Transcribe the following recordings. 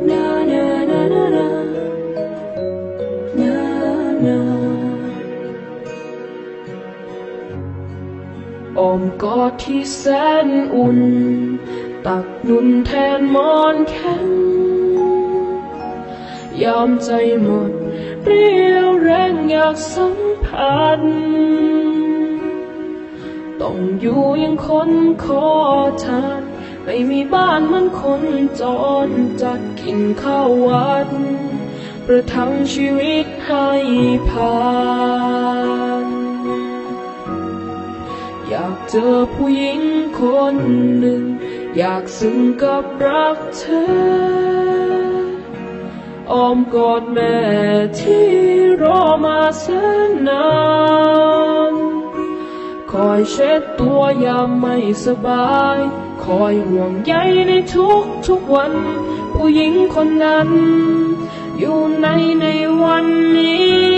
อมกอดที่แสนอุ่น ตักนุ่นแทนมอนแข็งยอมใจหมด เรียวแรงอยากสัมผัสต้องอยู่ยังคนขอทาน ไม่มีบ้านเหมันคนจรจัดกินข้าววัด ประทังชีวิตให้ผ่าน อยากเจอผู้หญิงคนหนึ่ง อยากซึ้งกับรักเธอ อ้อมกอดแม่ที่รอมาแสนนานคอยเช็ดตัวยามไม่สบาย คอยห่วงใยในทุกทุกๆวัน ผู้หญิงคนนั้น อยู่ในในวันนี้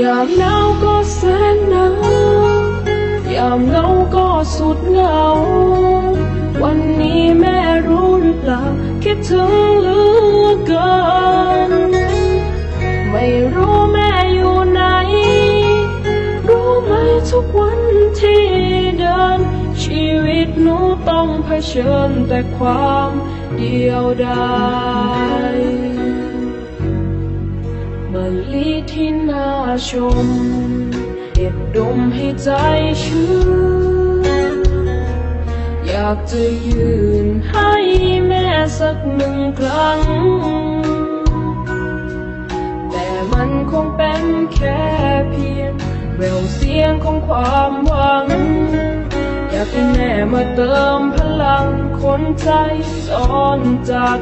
ยามหนาวก็แสนหนาวยามเหงาก็สุดเหงา วันนี้แม่รู้หรือเปล่า คิดถึงเหลือเกิน ไม่รู้แม่อยู่ไหน รู้ไหมทุกวันที่ ดิน ชีวิตหนูต้องเผชิญแต่ความเดียวดายมะลิที่น่าชมเด็ดดมให้ใจชื้นอยากจะยืนให้แม่สักหนึ่งครั้ง แต่มันคงเป็นแค่ สียงของความหวัง อยากให้แม่มาเติมพลังคนใจซ้อนจัด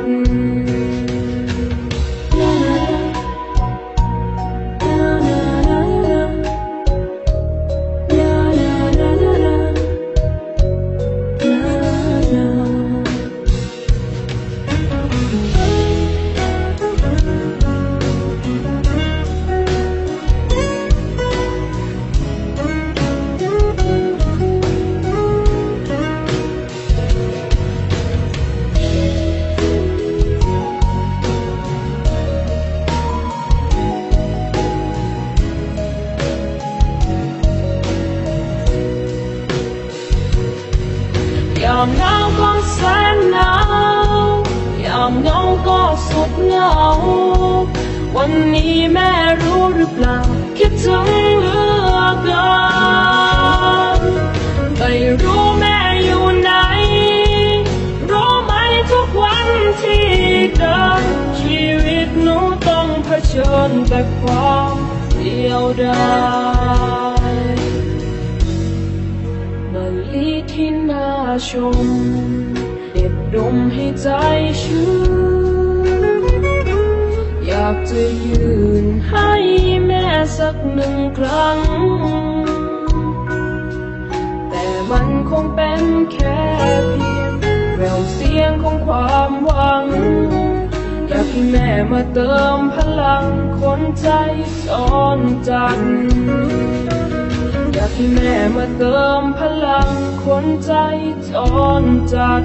ามหนาวก็แสนหนาวยามเงาก็สุดเหงา วันนี้แม่รู้หรือเปล่า คิดถึงเหลือเกินไม่รู้แม่อยู่ไหน รู้ไหมทุกวันที่เดิน ชีวิตหนูต้องเผชิญแต่ความเดียวดายมะลิที่น่า ชมเด็ดดมให้ใจชื้นอยากจะยืนให้แม่สักหนึ่งครั้ง แต่มันคงเป็นแค่เพียงแววเสียงของความหวัง อยากให้แม่มาเติมพลังคนใจซ้อนจันอยากให้แม่มาเติมพลังคนใจจนจัด